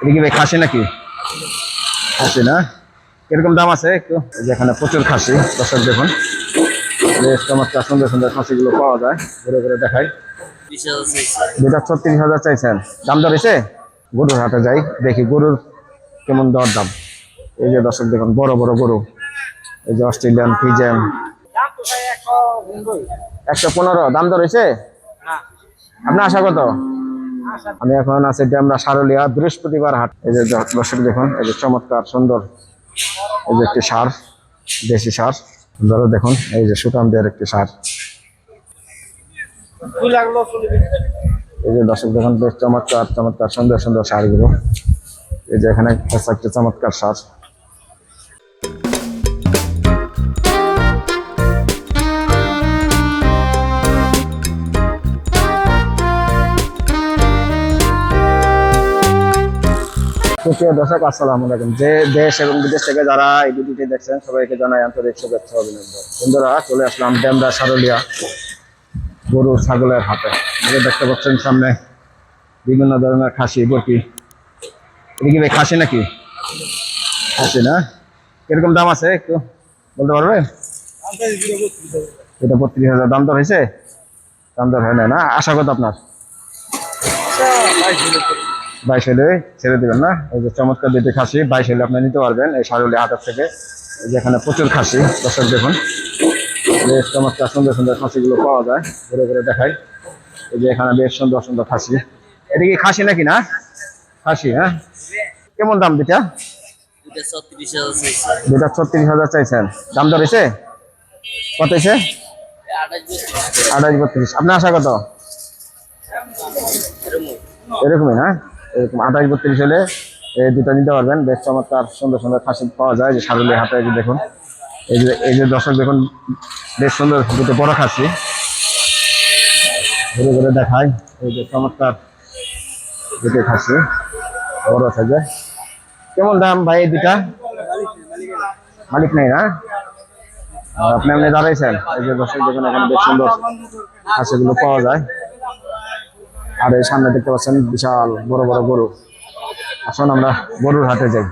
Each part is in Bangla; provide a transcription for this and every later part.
এটা কি ভাই খাসি নাকি? খাসি না? এরকম দাম আছে একটু? এই যে এখানে প্রচুর খাসি দর্শক দেখুন। বেশ চমৎকার সুন্দর সুন্দর খাসিগুলো পাওয়া যায়। ঘুরে ঘুরে দেখাই। দুটা ছত্রিশ হাজার চাইছেন। দাম দর হয়েছে? গরুর হাটে যাই দেখি গরুর কেমন দর দাম। এই যে দর্শক দেখুন বড় বড় গরু। এই যে অস্ট্রেলিয়ান ফিজেন। একশো পনেরো দাম দর হয়েছে? আপনার আশা কত? আমি এখন আছি আমরা সারলিয়া বৃহস্পতিবার হাট। এই যে দর্শক দেখুন, এই যে চমৎকার, সুন্দর। এই যে একটি সার, দেশি সার। ধরো দেখুন, এই যে সুতাম দেওয়ার একটি সার। এই যে দর্শক দেখুন, বেশ চমৎকার চমৎকার, সুন্দর সুন্দর সারগুলো। এই যে এখানে একটা চমৎকার সার। সুপ্রিয় দর্শক, আসসালামু আলাইকুম। যে দেশ এবং বিদেশ থেকে যারা এই ভিডিওটি দেখছেন, সবাইকে জানাই আন্তরিক শুভেচ্ছা অভিনন্দন। বন্ধুরা, চলে আসলাম ডেমরা সারলিয়া গরু ছাগলের হাতে দেখতে পাচ্ছেন সামনে বিভিন্ন ধরনের খাসি, বটি। এটা কি ভাই খাসি নাকি? খাসি না? কীরকম দাম আছে একটু বলতে পারবে? এটা বত্রিশ হাজার। দাম দর হয়েছে? দাম দর হয় না? আশা কত আপনার? বাইশ হলে ছেড়ে দেবেন না? এই যে চমৎকার দুটি খাসি বাইশ হলে আপনি নিতে পারবেন এই সারুলি হাটের থেকে। এই যে এখানে প্রচুর খাসি দর্শক দেখুন। বেশ চমৎকার সুন্দর সুন্দর খাসিগুলো পাওয়া যায়। ঘুরে ঘুরে দেখাই। এই যে এখানে বেশ সুন্দর সুন্দর খাসি। এটা কি খাসি নাকি না? খাসি হ্যাঁ? কেমন দাম দুটা দুটা ছত্রিশ হাজার চাইছেন। দাম দর হয়েছে? কত হয়েছে? আঠাশ বত্রিশ। আপনার আশা কত? এরকমই হ্যাঁ? আঠাশ বত্রিশ হলে দুটো নিতে পারবেন। বেশ চমৎকার, সুন্দর সুন্দর খাসি পাওয়া যায়, যে সারুলি হাতে দেখুন। এই যে এই যে দর্শক দেখুন, বেশ সুন্দর দুটো বড় খাসি। ঘুরে ঘুরে দেখায় এই যে চমৎকার দুটো খাসি, বড় সাইজে। কেমন দাম ভাই এই দুটা মালিক নেই না? আপনি আপনি দাঁড়াইছেন, এই যে দর্শক দেখুন, এখানে বেশ সুন্দর খাসিগুলো পাওয়া যায়। আর এই সামনে দেখতে পাচ্ছেন বিশাল বড় বড় গরু। আসুন আমরা গরুর হাটে যাই।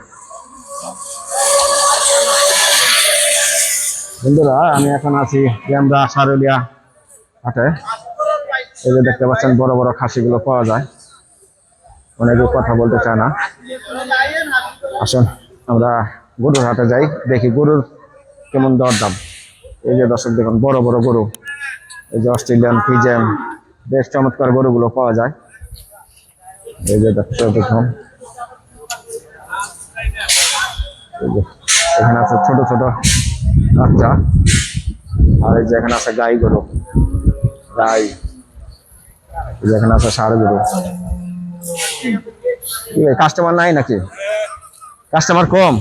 বন্ধুরা, আমি এখন আছি আমরা সারুলিয়া হাটে। এই যে দেখতে পাচ্ছেন বড় বড় খাসিগুলো পাওয়া যায়। অনেকে কথা বলতে চায় না। আসুন আমরা গরুর হাটে যাই, দেখি গরুর কেমন দর দাম এই যে দর্শক দেখুন, বড় বড় গরু। এই যে অস্ট্রেলিয়ান ফিজেন বেশ চমৎকার গরুগুলো পাওয়া যায়। এই যে দর্শক দেখুন এখানে আছে ছোট ছোট বাচ্চা। আর এই যে এখানে আছে গাই গরু। গাই। এই যে এখানে আছে ষাড় গরু। কাস্টমার নাই নাকি? কাস্টমার কম।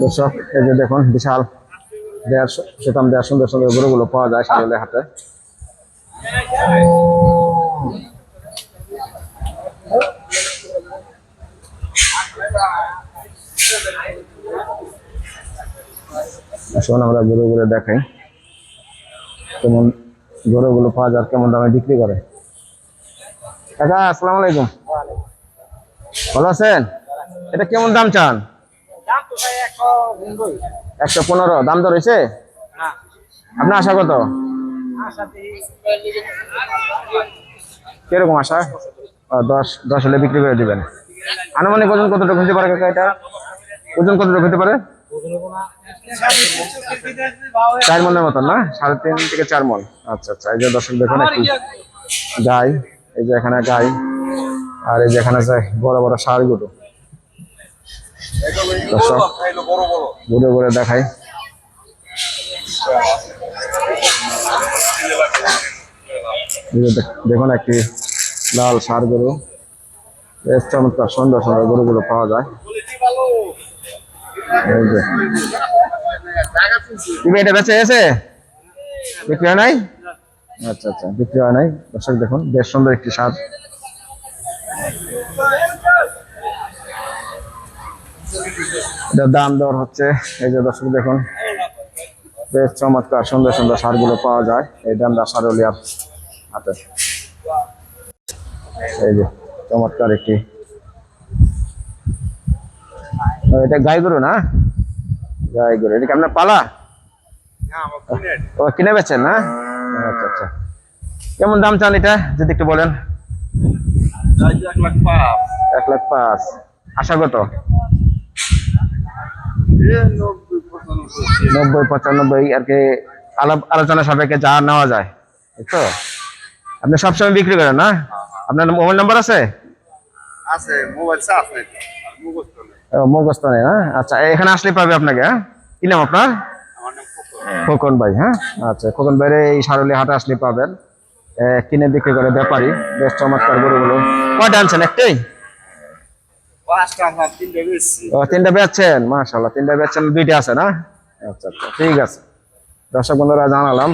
দর্শক এই যে দেখুন, বিশাল। দেড় শতাম দেড় সুন্দর সুন্দর গরুগুলো পাওয়া যায় সামনে হাটে। আসুন আমরা গরুগুলো দেখাই। কেমন গরুগুলো পাওয়া যায় আর কেমন দামে বিক্রি করে। কাকা আসসালামু আলাইকুম। ভালো আছেন? এটা কেমন দাম চান? একশো পনেরো, দাম দর হয়েছে আপনার আশা কত? কীরকম আশা? দশ দশ হলে বিক্রি করে দিবেন। আনুমানিক ওজন কতটুকু হতে পারে কাকা এটা? ওজন কতটুকু হতে পারে? চার মনের মতন, না? সাড়ে তিন থেকে চার মন। আচ্ছা আচ্ছা এই যে দর্শক দেখুন, একটি গাই, এই যে এখানে গাই, আর এই যে এখানে বড় বড়গুলো দর্শক ঘুরে ঘুরে দেখাই। দেখ- দেখুন একটি লাল সার গরু। বেশ চমৎকার, সুন্দর সুন্দর গরুগুলো পাওয়া যায়। তুমি এটা বেঁচে বিক্রি হয় নাই? আচ্ছা আচ্ছা বিক্রি হয় নাই। দর্শক দেখুন, বেশ সুন্দর একটি সার। এটার দাম দর হচ্ছে এই যে দর্শক দেখুন বেশ চমৎকার সুন্দর সুন্দর সারগুলো পাওয়া যায় এই দামটা সারলিয়ার হাতে। এই যে চমৎকার একটি। এটা গাই গরু না? গাই গরু এটা কি আপনার পালা? ও কিনে বেচেন না? আচ্ছা আচ্ছা। কেমন দাম চান এটা যদি একটু বলেন? এক লাখ পাঁচ। আশা কত নব্বই পঁচানব্বই আর কি আলাপ আলোচনা সাপেক্ষে যা নেওয়া যায় তো? আপনি সবসময় বিক্রি করেন না? আপনার মোবাইল নাম্বার আছে? আছে মোবাইল নেই মুখস্থ নেই। না? আচ্ছা এখানে আসলে পাবে আপনাকে হ্যাঁ? কি নাম আপনার? খোকন। ভাই হ্যাঁ? আচ্ছা খোকন ভাইরে এই সারলি হাটে আসলে পাবেন। কিনে বিক্রি করে ব্যাপারী বেশ চমৎকার গরুগুলো। কয়টা আনছেন একটাই? তিনটে বেচছেন? মাশাল্লাহ তিনটা বেচছেন, দুইটা আছে না? আচ্ছা আচ্ছা ঠিক আছে। দর্শক জানালাম।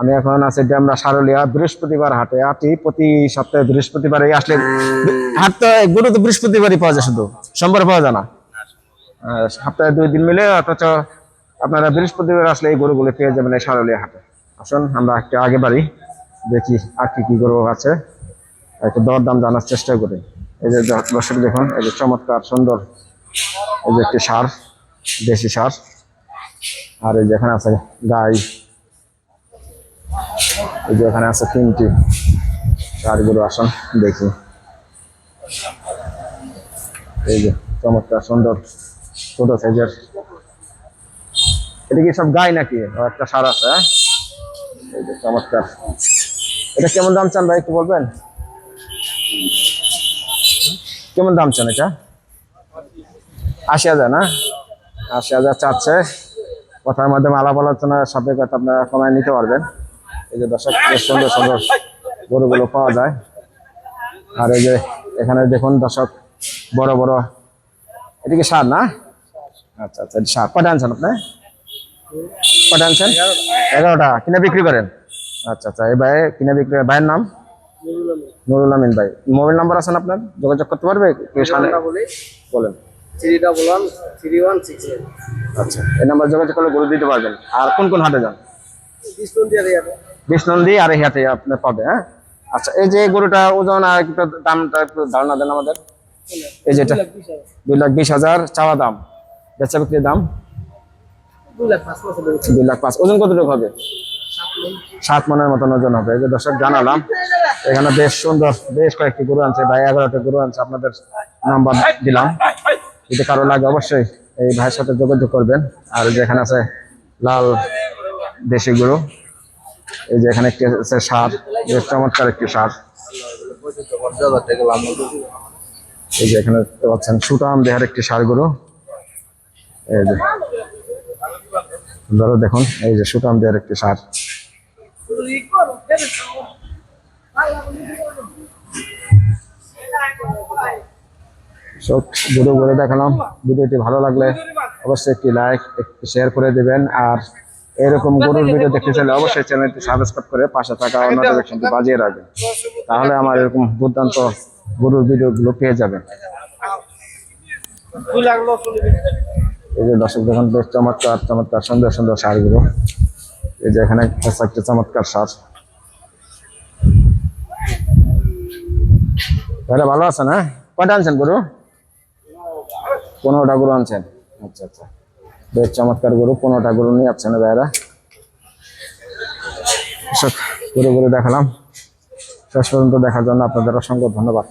আমি এখন আছি আমরা সারলিয়া, বৃহস্পতিবার হাটে। আটি প্রতি সপ্তাহে বৃহস্পতিবারে আসলে হাট তো গরু তো বৃহস্পতিবারই পাওয়া যায় শুধু। সোমবার পাওয়া যায় না। সপ্তাহে দুই দিন মিলে অথচ আপনারা বৃহস্পতিবার আসলে এই গরুগুলো পেয়ে যাবেন এই সারলিয়া হাটে। আসুন, আমরা একটু আগে বাড়ি দেখি আর কি কি গরু আছে। একটু দর দাম জানার চেষ্টা করি। এই যে দর্শক দেখুন, এই যে চমৎকার, সুন্দর, এই যে একটি সার, দেশি সার। আর এই যে এখানে আছে গাই, এই যে এখানে আছে তিনটি সারগুলো আসুন দেখি। এই যে চমৎকার, সুন্দর, ছোট সাইজের। এটা কি সব গাই নাকি? একটা সার আছে হ্যাঁ? এই যে চমৎকার। এটা কেমন দাম চান ভাই, একটু বলবেন? কেমন দাম চান এটা? আশি হাজার, না? আশি হাজার চাচ্ছে। কথার মাধ্যমে আলাপ আলোচনা সাপেক্ষে আপনারা কমায় নিতে পারবেন। এই যে দর্শক সুন্দর সুন্দর গরুগুলো পাওয়া যায়। আর এই যে এখানে দেখুন দর্শক, বড় বড়। এদিকে সার, না? আচ্ছা আচ্ছা সার। কটা আনছেন আপনি? কটা আনছেন? এগারোটা। কিনে বিক্রি করেন? আচ্ছা আচ্ছা এই ভাই, কিনে বিক্রি ভাইয়ের নাম? নুরুল আমিন ভাই। মোবাইল নাম্বার আছেন আপনার? যোগাযোগ করতে পারবে? বলেন। Three double one three one six আচ্ছা এই নাম্বার যোগাযোগ করলে গরু দিতে পারবেন। আর কোন কোন হাটে যান? বিষ্ণন্দী আর এই হাটে আপনি পাবে হ্যাঁ? আচ্ছা এই যে গরুটা ওজন আর একটু দামটা একটু ধারণা দেন আমাদের। এই যেটা দুই লাখ বিশ হাজার চাওয়া দাম। বেচা বিক্রির দাম? দুই লাখ পাঁচ। ওজন কতটুকু হবে? সাত মনের মতন ওজন হবে। যে দর্শক, জানালাম। এখানে বেশ সুন্দর, বেশ কয়েকটি গরু আনছে। ভাই, এগারোটা গরু আনছে। আপনাদের নাম্বার দিলাম। যদি কারও লাগে অবশ্যই এই ভাইয়ের সাথে যোগাযোগ করবেন। আর এই যে এখানে আছে লাল দেশি গরু। এই যে এখানে একটি আছে সার, বেশ চমৎকার একটি সার। এই যে এখানে দেখতে পাচ্ছেন, সুটাম দেহার একটি সার গরু। এই যে ধরো দেখুন, এই যে সুটাম দেহের একটি সার। সব ভিডিও করে দেখালাম। ভিডিওটি ভালো লাগলে অবশ্যই একটি লাইক একটি শেয়ার করে দেবেন। আর এরকম গরুর ভিডিও দেখতে চাইলে অবশ্যই চ্যানেলটি সাবস্ক্রাইব করে পাশে থাকা নোটিফিকেশনটি বাজিয়ে রাখবেন। তাহলে আমার এরকম দুর্দান্ত গরুর ভিডিওগুলো পেয়ে যাবেন। এই যে দর্শক দেখুন বেশ চমৎকার চমৎকার সুন্দর সুন্দর সারগুলো। এই যে এখানে একটা চমৎকার সার। ভাইরা ভালো আছেন হ্যাঁ? কয়টা আনছেন গরু? পনেরোটা গরু আনছেন। আচ্ছা আচ্ছা। বেশ চমৎকার গরু, পনেরোটা গরু নিয়ে যাচ্ছেন ভাইরা গরু গরু দেখালাম। শেষ পর্যন্ত দেখার জন্য আপনাদের অসংখ্য ধন্যবাদ।